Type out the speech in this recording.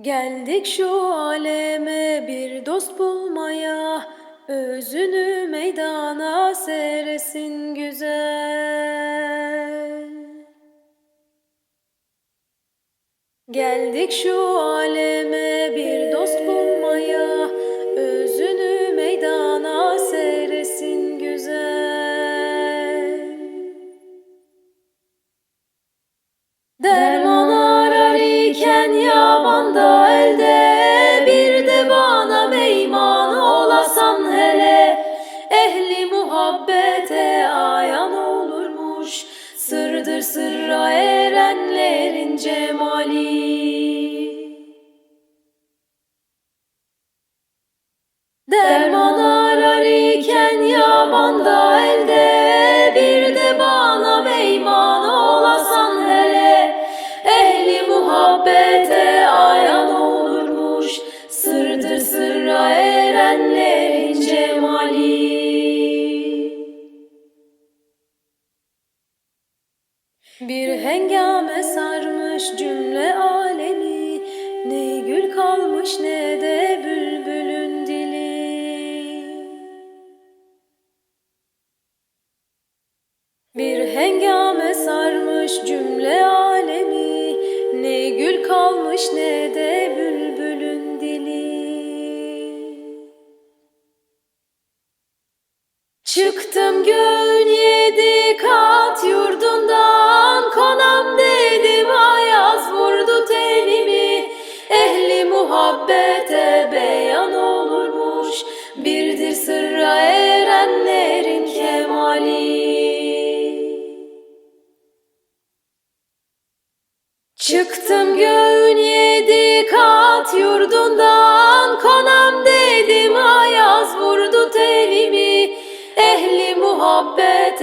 Geldik şu aleme bir dost bulmaya, özünü meydana seresin güzel. Geldik şu aleme Sırdır sırra erenlerin cemali Derman arar iken yabanda elde Bir de bana meyman olasan hele. Ehli muhabbete ayan olurmuş Sırdır sırra erenlerin Bir hengame sarmış cümle alemi. Ne gül kalmış ne de bülbülün dili. Bir hengame sarmış cümle alemi. Ne gül kalmış ne de bülbülün dili. Çıktım göğün yedi kat yurdundan muhabbete beyan olurmuş. Birdir sırra erenlerin kemali. Çıktım göğün yedi kat yurdundan Konam dedim. Ayaz vurdu tenimi Ehli muhabbet